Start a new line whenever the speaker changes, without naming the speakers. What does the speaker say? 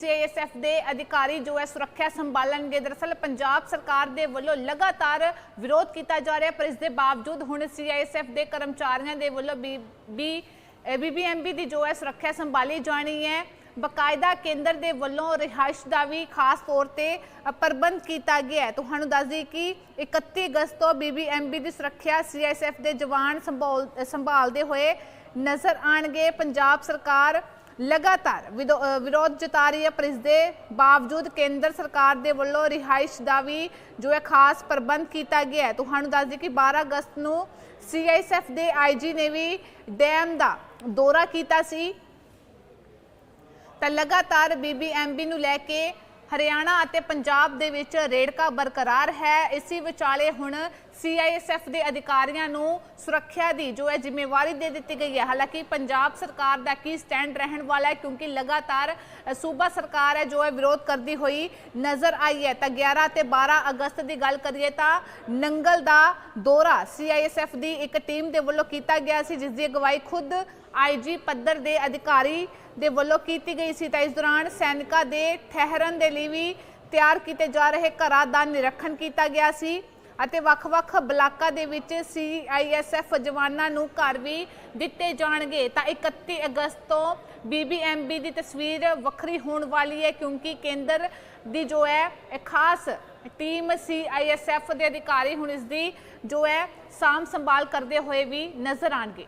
CISF ਦੇ ਅਧਿਕਾਰੀ ਜੋ ਹੈ ਸੁਰੱਖਿਆ ਸੰਭਾਲਣਗੇ। ਦਰਅਸਲ ਪੰਜਾਬ ਸਰਕਾਰ ਦੇ ਵੱਲੋਂ ਲਗਾਤਾਰ ਵਿਰੋਧ ਕੀਤਾ ਜਾ ਰਿਹਾ, ਪਰ ਇਸ ਦੇ ਬਾਵਜੂਦ ਹੁਣ ਸੀਆਈਐਸਐਫ ਦੇ ਕਰਮਚਾਰੀਆਂ ਦੇ ਵੱਲੋਂ ਬੀ ਬੀ ਬੀਬੀਐਮਬੀ ਦੀ ਜੋ ਹੈ ਸੁਰੱਖਿਆ ਸੰਭਾਲੀ ਜਾਣੀ ਹੈ। ਬਕਾਇਦਾ ਕੇਂਦਰ ਦੇ ਵੱਲੋਂ ਰਿਹਾਇਸ਼ ਦਾ ਵੀ ਖਾਸ ਤੌਰ ਤੇ ਪ੍ਰਬੰਧ ਕੀਤਾ ਗਿਆ ਹੈ। ਤੁਹਾਨੂੰ ਦੱਸ ਦਈਏ ਕਿ 31 ਅਗਸਤ ਤੋਂ ਬੀਬੀਐਮਬੀ ਦੀ ਸੁਰੱਖਿਆ ਸੀਆਈਐਸਐਫ ਦੇ ਜਵਾਨ ਸੰਭਾਲ, ਸੰਭਾਲਦੇ ਹੋਏ ਨਜ਼ਰ ਆਣਗੇ ਪੰਜਾਬ ਸਰਕਾਰ ਲਗਾਤਾਰ ਵਿਰੋਧ ਜਤਾ ਰਹੀ ਹੈ। ਪਰ ਇਸ ਦੇ ਬਾਵਜੂਦ ਕੇਂਦਰ ਸਰਕਾਰ ਦੇ ਵੱਲੋਂ ਰਿਹਾਇਸ਼ ਦਾ ਵੀ ਜੋ ਹੈ ਖਾਸ ਪ੍ਰਬੰਧ ਕੀਤਾ ਗਿਆ ਹੈ। ਤੁਹਾਨੂੰ ਦੱਸ ਦਈਏ ਕਿ 12 ਅਗਸਤ ਨੂੰ ਸੀਆਈਐਸਐਫ ਦੇ ਆਈਜੀ ਨੇ ਵੀ ਡੈਮ ਦਾ ਦੌਰਾ ਕੀਤਾ ਸੀ। ਤਾਂ ਲਗਾਤਾਰ ਬੀਬੀਐਮਬੀ ਨੂੰ ਲੈ ਕੇ ਹਰਿਆਣਾ ਅਤੇ ਪੰਜਾਬ ਦੇ ਵਿੱਚ ਰੇੜਕਾ ਬਰਕਰਾਰ ਹੈ। ਇਸੇ ਵਿਚਾਲੇ ਹੁਣ ਸੀਆਈਐਸਐਫ ਦੇ ਅਧਿਕਾਰੀਆਂ ਨੂੰ ਸੁਰੱਖਿਆ ਦੀ ਜੋ ਹੈ ਜ਼ਿੰਮੇਵਾਰੀ ਦੇ ਦਿੱਤੀ ਗਈ ਹੈ। ਹਾਲਾਂਕਿ ਪੰਜਾਬ ਸਰਕਾਰ ਦਾ ਕੀ ਸਟੈਂਡ ਰਹਿਣ ਵਾਲਾ ਹੈ ਕਿਉਂਕਿ ਲਗਾਤਾਰ ਸੂਬਾ ਸਰਕਾਰ ਹੈ ਜੋ ਹੈ ਵਿਰੋਧ ਕਰਦੀ ਹੋਈ ਨਜ਼ਰ ਆਈ ਹੈ। ਤਾਂ 11 ਤੇ 12 ਅਗਸਤ ਦੀ ਗੱਲ ਕਰੀਏ ਤਾਂ ਨੰਗਲ ਦਾ ਦੌਰਾ ਸੀਆਈਐਸਐਫ ਦੀ ਇੱਕ ਟੀਮ ਦੇ ਵੱਲੋਂ ਕੀਤਾ ਗਿਆ ਸੀ, ਜਿਸ ਦੀ ਅਗਵਾਈ ਖੁਦ ਆਈਜੀ ਪੱਧਰ ਦੇ ਅਧਿਕਾਰੀ ਦੇ ਵੱਲੋਂ ਕੀਤੀ ਗਈ ਸੀ ਤਾਂ ਇਸ ਦੌਰਾਨ ਸੈਨਿਕਾਂ ਦੇ ਠਹਿਰਨ ਦੇ ਲਈ ਵੀ ਤਿਆਰ ਕੀਤੇ ਜਾ ਰਹੇ ਘਰਾਂ ਦਾ ਨਿਰੀਖਣ ਕੀਤਾ ਗਿਆ ਸੀ ਅਤੇ ਵੱਖ-ਵੱਖ ਬਲਾਕਾਂ ਦੇ ਵਿੱਚ ਸੀਆਈਐਸਐਫ ਜਵਾਨਾਂ ਨੂੰ ਘਰ ਵੀ ਦਿੱਤੇ ਜਾਣਗੇ। ਤਾਂ 31 ਅਗਸਤ ਤੋਂ ਬੀਬੀਐਮਬੀ ਦੀ ਤਸਵੀਰ ਵੱਖਰੀ ਹੋਣ ਵਾਲੀ ਹੈ ਕਿਉਂਕਿ ਕੇਂਦਰ ਦੀ ਜੋ ਹੈ, ਇਹ ਖਾਸ ਟੀਮ ਸੀਆਈਐਸਐਫ ਦੇ ਅਧਿਕਾਰੀ ਹੁਣ ਇਸ ਦੀ ਜੋ ਹੈ ਸਾਂਭ ਸੰਭਾਲ ਕਰਦੇ ਹੋਏ ਵੀ ਨਜ਼ਰ ਆਣਗੇ